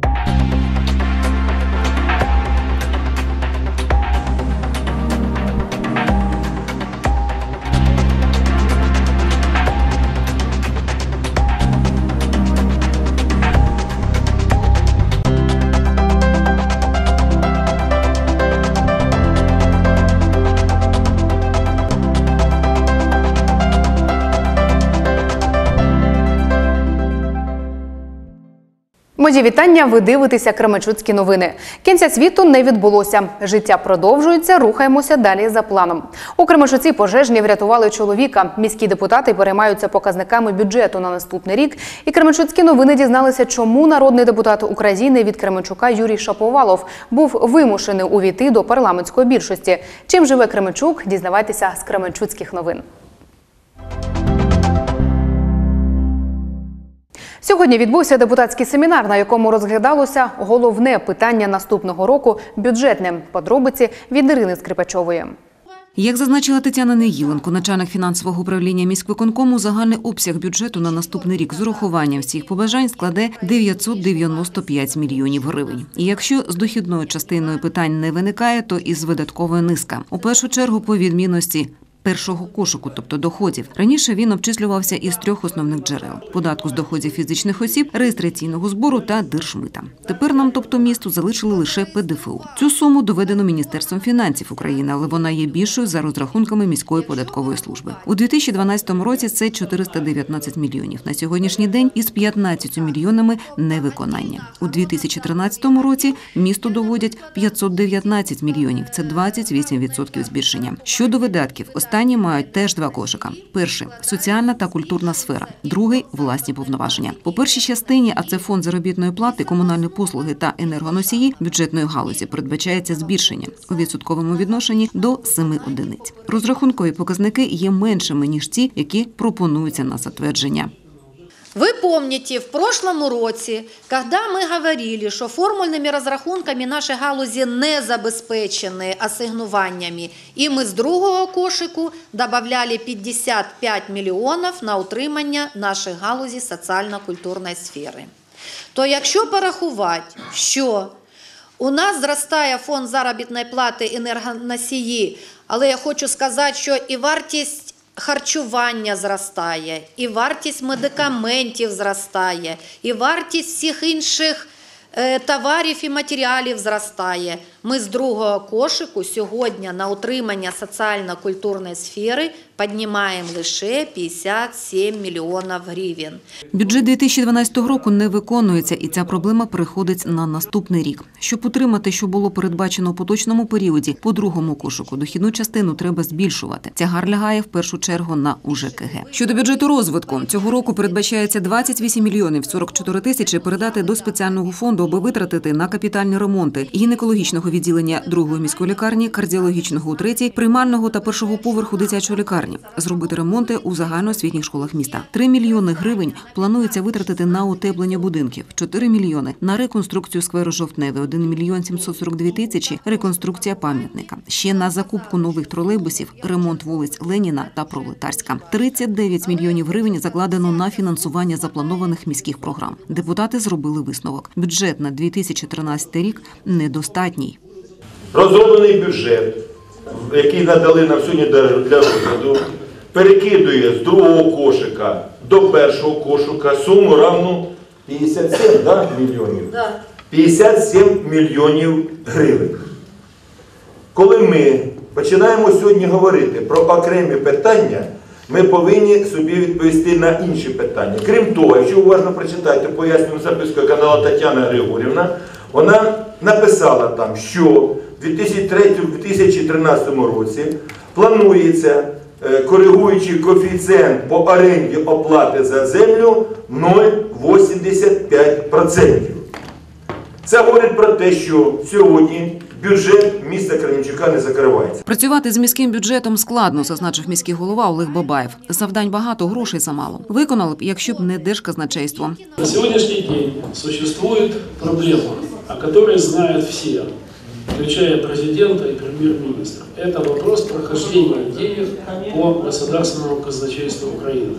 you Мої вітання. Ви дивитеся Кременчуцькі новини. Кінця світу не відбулося. Життя продовжується. Рухаємося далі за планом. У Кременчуці пожежні врятували чоловіка. Міські депутати переймаються показниками бюджету на наступний рік. І Кременчуцькі новини дізналися, чому народний депутат України від Кременчука Юрій Шаповалов був вимушений увійти до парламентської більшості. Чим живе Кременчук? Дізнавайтеся з Кременчуцьких новин. Сьогодні відбувся депутатський семінар, на якому розглядалося головне питання наступного року бюджетне. Подробиці від Ірини Скрипачової. Як зазначила Тетяна Неїленко, начальник фінансового управління міськвиконкому, загальний обсяг бюджету на наступний рік з урахуванням всіх побажань складе 995 мільйонів гривень. І якщо з дохідною частиною питань не виникає, то із видаткової низка. У першу чергу по відмінності першого кошику, тобто доходів. Раніше він обчислювався із трьох основних джерел: податку з доходів фізичних осіб, реєстраційного збору та держмита. Тепер нам, тобто місту, залишили лише ПДФО. Цю суму доведено Міністерством фінансів України, але вона є більшою за розрахунками міської податкової служби. У 2012 році це 419 мільйонів. На сьогоднішній день із 15 мільйонами невиконання. У 2013 році місту доводять 519 мільйонів. Це 28% збільшення. Щодо видатків, останні мають теж два кошика: перший соціальна та культурна сфера, другий власні повноваження. По першій частині, а це фонд заробітної плати, комунальні послуги та енергоносії бюджетної галузі, передбачається збільшення у відсотковому відношенні до 7 одиниць. Розрахункові показники є меншими ніж ті, які пропонуються на затвердження. Вы помните, в прошлом році, когда мы говорили, що формульними розрахунками наші галузі не забезпечені асигнуваннями, і ми з другого кошику додавали 55 мільйонів на утримання наших галузі соціально-культурної сфери. То якщо порахувати, що у нас зростає фонд заробітної плати енергоносії, але я хочу сказати, що і вартість харчування зростає, і вартість медикаментів зростає, і вартість всіх інших е, товарів і матеріалів зростає. Ми з другого кошику сьогодні на утримання соціально-культурної сфери піднімаємо лише 57 мільйонів гривень. Бюджет 2012 року не виконується, і ця проблема переходить на наступний рік. Щоб утримати, що було передбачено у поточному періоді, по другому кошику дохідну частину треба збільшувати. Тягар лягає в першу чергу на УЖКГ. Щодо бюджету розвитку цього року передбачається 28 мільйонів 44 тисячі передати до спеціального фонду, аби витратити на капітальні ремонти гінекологічного відділення другої міської лікарні, кардіологічного у третій, приймального та першого поверху дитячої лікарні, зробити ремонти у загальноосвітніх школах міста. 3 мільйони гривень планується витратити на утеплення будинків, 4 мільйони на реконструкцію скверу Жовтневе, 1 мільйон 742 тисячі реконструкція пам'ятника. Ще на закупку нових тролейбусів, ремонт вулиць Леніна та Пролетарська. 39 мільйонів гривень закладено на фінансування запланованих міських програм. Депутати зробили висновок. Бюджет на 2013 рік недостатній. Розроблений бюджет, який надали нам сьогодні для розгляду, перекидує з другого кошика до першого кошика суму равну 57 да, мільйонів. 57 мільйонів гривень. Коли ми починаємо сьогодні говорити про окремі питання, ми повинні собі відповісти на інші питання. Крім того, якщо уважно прочитаєте пояснювальну записку, яка дала Тетяна Григорівна, вона написала там, що в 2003-2013 році планується е, коригуючий коефіцієнт по оренді оплати за землю 0,85%. Це говорить про те, що сьогодні бюджет міста Кременчука не закривається. Працювати з міським бюджетом складно, зазначив міський голова Олег Бабаєв. Завдань багато, грошей замало. Виконали б, якщо б не держказначейство. На сегодняшний день существует проблема, о которой знают все, включая президента и премьер-министра. Это вопрос прохождения денег по государственному казначейству Украины.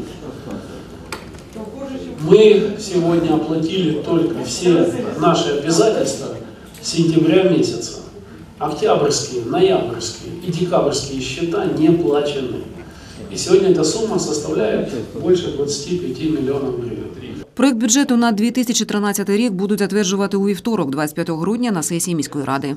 Мы сегодня оплатили только все наши обязательства сентября месяца. Октябрьские, ноябрьские и декабрьские счета не плачены. И сегодня эта сумма составляет больше 25 миллионов гривен. Проект бюджету на 2013 рік будуть затверджувати у вівторок, 25 грудня, на сесії міської ради.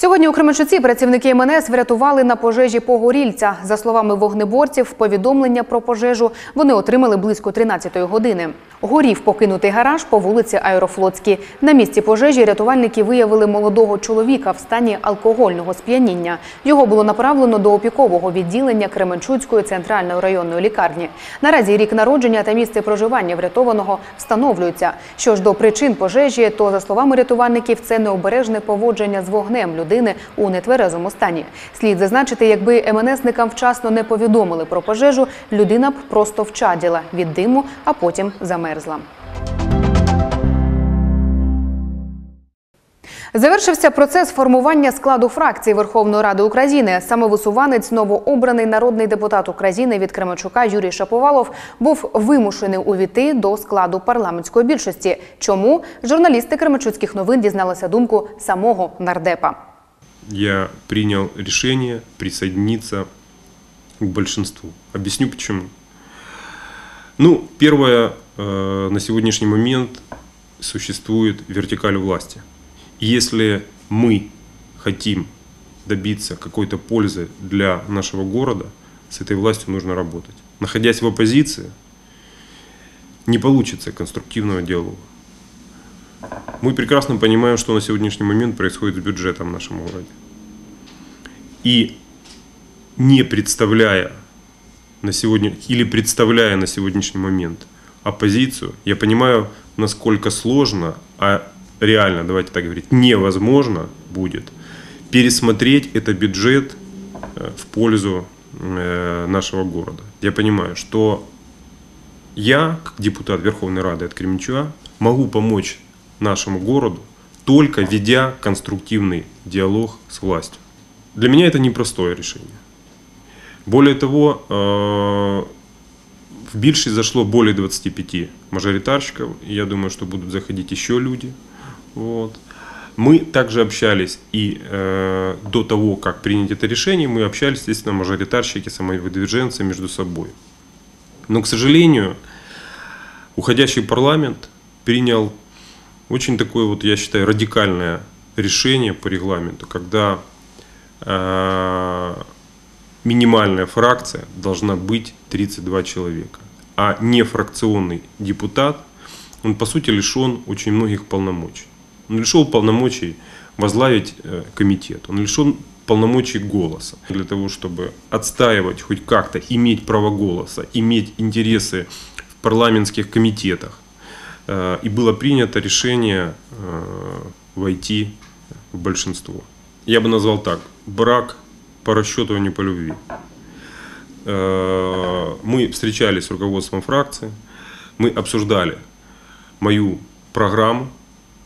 Сьогодні у Кременчуці працівники МНС врятували на пожежі Погорільця. За словами вогнеборців, повідомлення про пожежу вони отримали близько 13-ї години. Горів покинутий гараж по вулиці Аерофлотській. На місці пожежі рятувальники виявили молодого чоловіка в стані алкогольного сп'яніння. Його було направлено до опікового відділення Кременчуцької центральної районної лікарні. Наразі рік народження та місце проживання врятованого встановлюються. Що ж до причин пожежі, то за словами рятувальників, це необережне поводження з вогнем людини у нетверезому стані. Слід зазначити, якби МНСникам вчасно не повідомили про пожежу, людина б просто вчаділа від диму, а потім замерзла. Завершився процес формування складу фракції Верховної Ради України. Самовисуванець, новообраний народний депутат України від Кременчука Юрій Шаповалов був вимушений увійти до складу парламентської більшості. Чому журналісти Кременчуцьких новин дізналися думку самого нардепа? Я принял решение присоединиться к большинству. Объясню почему. Ну, первое, э, на сегодняшний момент существует вертикаль власти. И если мы хотим добиться какой-то пользы для нашего города, с этой властью нужно работать. Находясь в оппозиции, не получится конструктивного диалога. Мы прекрасно понимаем, что на сегодняшний момент происходит с бюджетом в нашем городе. И не представляя на сегодня или представляя на сегодняшний момент оппозицию, я понимаю, насколько сложно, а реально, давайте так говорить, невозможно будет пересмотреть этот бюджет э, в пользу э, нашего города. Я понимаю, что я, как депутат Верховной Рады от Кременчуга, могу помочь нашему городу, только ведя конструктивный диалог с властью. Для меня это непростое решение. Более того, э, в більшість зашло более 25 мажоритарщиков. Я думаю, что будут заходить еще люди. Вот. Мы также общались и э, до того, как принять это решение, мы общались, естественно, мажоритарщики, самовыдвиженцы между собой. Но, к сожалению, уходящий парламент принял очень такое, вот, я считаю, радикальное решение по регламенту, когда э, минимальная фракция должна быть 32 человека, а не фракционный депутат, он по сути лишен очень многих полномочий. Он лишен полномочий возглавить э, комитет, он лишен полномочий голоса. Для того, чтобы отстаивать хоть как-то, иметь право голоса, иметь интересы в парламентских комитетах, и было принято решение э, войти в большинство. Я бы назвал так, брак по расчету, а не по любви. Э, Мы встречались с руководством фракции, мы обсуждали мою программу,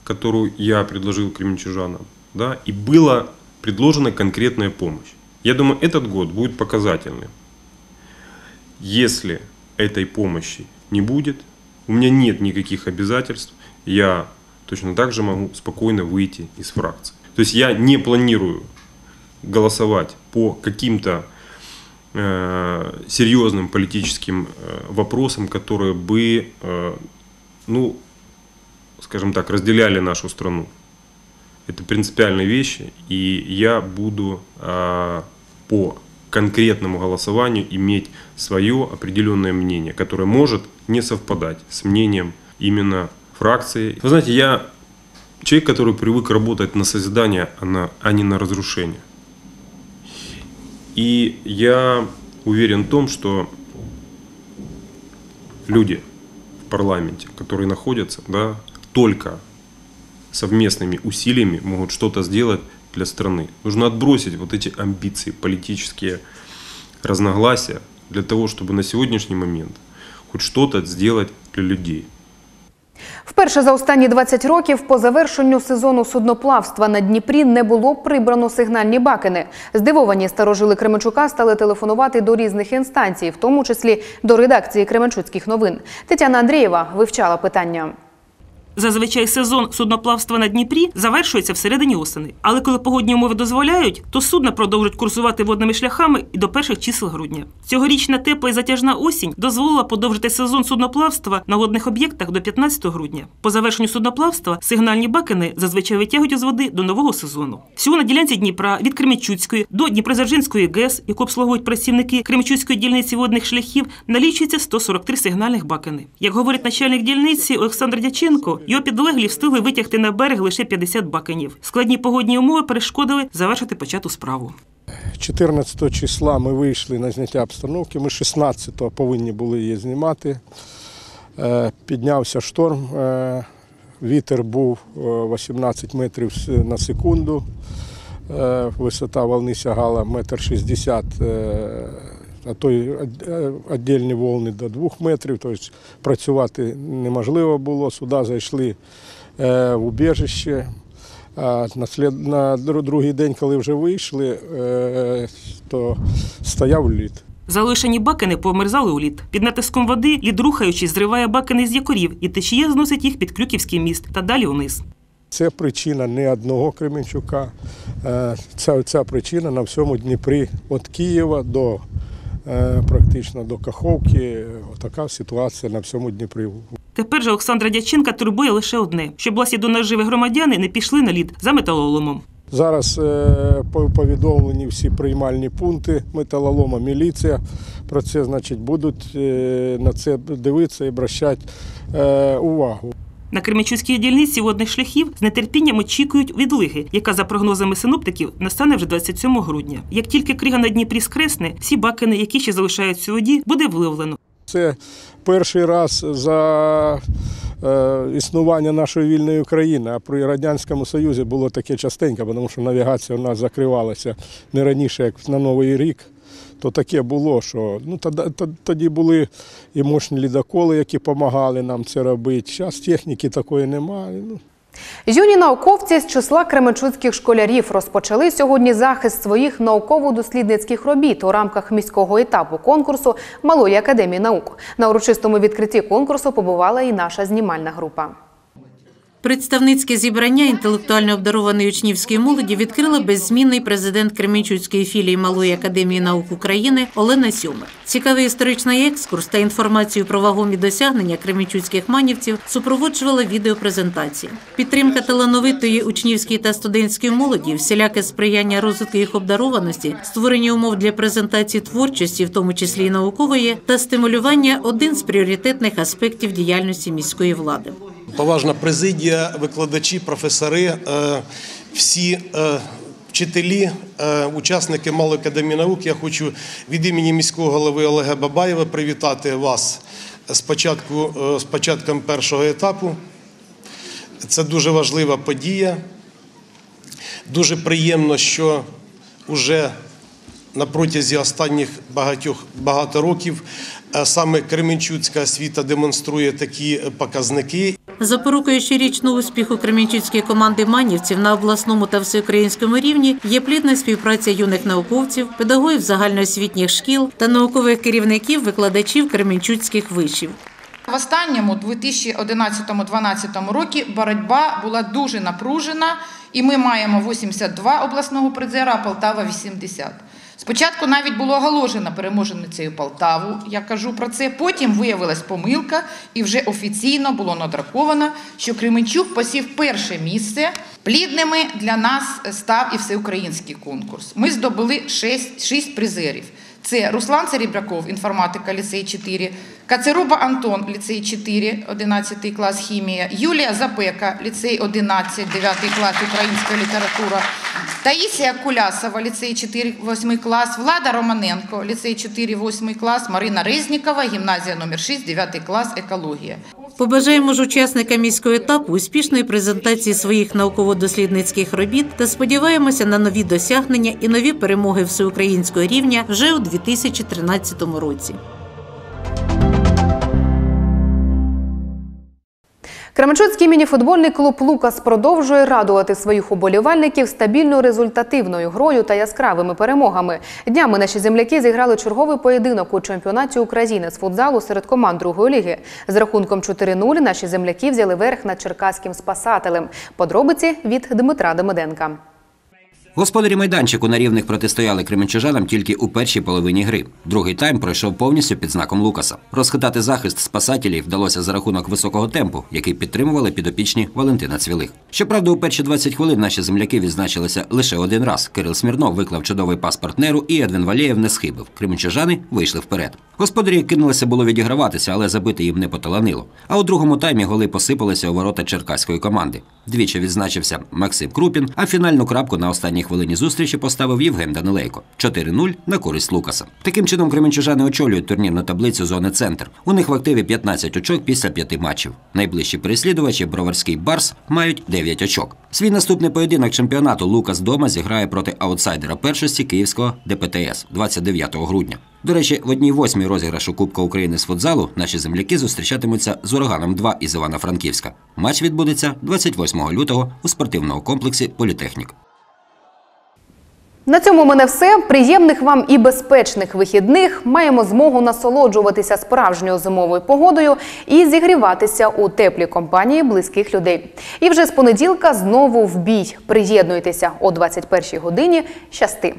которую я предложил кременчужанам, да, и была предложена конкретная помощь. Я думаю, этот год будет показательным. Если этой помощи не будет, у меня нет никаких обязательств, я точно так же могу спокойно выйти из фракции. То есть я не планирую голосовать по каким-то э, серьезным политическим э, вопросам, которые бы, э, ну, скажем так, разделяли нашу страну. Это принципиальные вещи, и я буду э, по конкретному голосованию иметь свое определенное мнение, которое может не совпадать с мнением именно фракции. Вы знаете, я человек, который привык работать на созидание, а, а не на разрушение. И я уверен в том, что люди в парламенте, которые находятся, да, только совместными усилиями могут что-то сделать для страны. Нужно отбросить вот эти амбиции, политические разногласия для того, чтобы на сегодняшний момент хоть что-то сделать для людей. Вперше за останні 20 років по завершенню сезону судноплавства на Дніпрі не було прибрано сигнальні бакини. Здивовані старожили Кременчука стали телефонувати до різних інстанцій, в тому числі до редакції Кременчуцьких новин. Тетяна Андрієва вивчала питання. Зазвичай сезон судноплавства на Дніпрі завершується всередині осени. Але коли погодні умови дозволяють, то судна продовжують курсувати водними шляхами і до перших чисел грудня. Цьогорічна тепла і затяжна осінь дозволила подовжити сезон судноплавства на водних об'єктах до 15 грудня. По завершенню судноплавства сигнальні бакини зазвичай витягують із води до нового сезону. Всього на ділянці Дніпра від Кременчуцької до Дніпродзержинської ГЕС, яку обслуговують працівники Кременчуцької дільниці водних шляхів, налічується 143 сигнальних бакини. Як говорить начальник дільниці Олександр Дяченко, його підлеглі встигли витягти на берег лише 50 бакинів. Складні погодні умови перешкодили завершити почату справу. 14 числа ми вийшли на зняття обстановки. Ми 16-го повинні були її знімати. Е, Піднявся шторм. е, Вітер був е, 18 метрів на секунду. Е, Висота волни сягала метр шістдесят, е, а то й віддільні волни до 2 метрів. Тобто працювати неможливо було. Сюди зайшли е, в убіжище. А на, другий день, коли вже вийшли, е, то стояв лід. Залишені бакини повмерзали у лід. Під натиском води лід рухаючись зриває бакини з якорів, і течія зносить їх під Крюківський міст та далі униз. Це причина не одного Кременчука. Е, Ця, ця причина на всьому Дніпрі від Києва до е, практично до Каховки. Отака ситуація на всьому Дніпрі. Тепер же Олександра Дяченка турбує лише одне, щоб власні до наживи громадяни не пішли на лід за металоломом. Зараз е, повідомлені всі приймальні пункти металолома, міліція. Про це значить будуть е, на це дивитися і обращати е, увагу. На Кременчуцькій дільниці водних шляхів з нетерпінням очікують відлиги, яка за прогнозами синоптиків настане вже 27 грудня. Як тільки крига на Дніпрі скресне, всі бакини, які ще залишаються у воді, буде виловлено. Це перший раз за е, існування нашої вільної України. А при Радянському Союзі було таке частенько, тому що навігація у нас закривалася не раніше, як на Новий рік. То таке було, що ну, тоді, були і мощні лідоколи, які допомагали нам це робити. Зараз техніки такої немає. Ну, Юні науковці з числа кременчуцьких школярів розпочали сьогодні захист своїх науково-дослідницьких робіт у рамках міського етапу конкурсу Малої академії наук. На урочистому відкритті конкурсу побувала і наша знімальна група. Представницьке зібрання інтелектуально обдарованої учнівської молоді відкрила беззмінний президент Кременчуцької філії Малої академії наук України Олена Сьомер. Цікавий історичний екскурс та інформацію про вагомі досягнення кременчуцьких манівців супроводжувала відеопрезентація. Підтримка талановитої учнівської та студентської молоді, всіляке сприяння розвитку їх обдарованості, створення умов для презентації творчості, в тому числі й наукової, та стимулювання один з пріоритетних аспектів діяльності міської влади. Поважна президія, викладачі, професори, е, всі е, вчителі, е, учасники Малої академії наук. Я хочу від імені міського голови Олега Бабаєва привітати вас з, початку, з початком першого етапу. Це дуже важлива подія. Дуже приємно, що вже на протязі останніх багатьох багато років саме Кременчуцька освіта демонструє такі показники. Запорукою щорічного успіху кремінчуцької команди манівців на обласному та всеукраїнському рівні є плідна співпраця юних науковців, педагогів загальноосвітніх шкіл та наукових керівників, викладачів кремінчуцьких вишів. В останньому 2011-2012 році боротьба була дуже напружена, і ми маємо 82 обласного призера, а Полтава 80. Спочатку навіть було оголошено переможеницею Полтаву, я кажу про це. Потім виявилась помилка, і вже офіційно було надраковано, що Кременчук посів перше місце. Плідними для нас став і всеукраїнський конкурс. Ми здобули 6, 6 призерів. Це Руслан Царібраков, інформатика, ліцей 4, Кацеруба Антон, ліцей 4, 11 клас хімія, Юлія Запека, ліцей 11, 9 клас українська література, Таїсія Кулясова, ліцей 4, 8 клас, Влада Романенко, ліцей 4, 8 клас, Марина Резнікова, гімназія номер 6, 9 клас, екологія. Побажаємо ж учасникам міського етапу успішної презентації своїх науково-дослідницьких робіт та сподіваємося на нові досягнення і нові перемоги всеукраїнського рівня вже у 2013 році. Кременчуцький мініфутбольний клуб Лукас продовжує радувати своїх уболівальників стабільною результативною грою та яскравими перемогами. Днями наші земляки зіграли черговий поєдинок у чемпіонаті України з футзалу серед команд другої ліги. З рахунком 4-0 наші земляки взяли верх над черкаським спасателем. Подробиці від Дмитра Демиденка. Господарі майданчику на рівних протистояли кременчужанам тільки у першій половині гри. Другий тайм пройшов повністю під знаком Лукаса. Розхитати захист спасателів вдалося за рахунок високого темпу, який підтримували підопічні Валентина Цвілих. Щоправда, у перші 20 хвилин наші земляки відзначилися лише один раз. Кирил Смірнов виклав чудовий пас партнеру, і Едвін Валєєв не схибив. Кременчужани вийшли вперед. Господарі кинулися було відіграватися, але забити їм не поталанило. А у другому таймі голи посипалися у ворота черкаської команди. Двічі відзначився Максим Крупін, а фінальну крапку на останній хвилині зустрічі поставив Євген Данилейко. 4-0 на користь Лукаса. Таким чином, кременчужани очолюють турнірну таблицю зони центр. У них в активі 15 очок після п'яти матчів. Найближчі переслідувачі Броварський Барс мають 9 очок. Свій наступний поєдинок чемпіонату Лукас дома зіграє проти аутсайдера першості київського ДПТС 29 грудня. До речі, в одній восьмій розіграшу Кубка України з футзалу наші земляки зустрічатимуться з ураганом 2 із Івано-Франківська. Матч відбудеться 28 лютого у спортивному комплексі Політехнік. На цьому мене все. Приємних вам і безпечних вихідних. Маємо змогу насолоджуватися справжньою зимовою погодою і зігріватися у теплій компанії близьких людей. І вже з понеділка знову в бій. Приєднуйтеся о 21 годині. Щасти!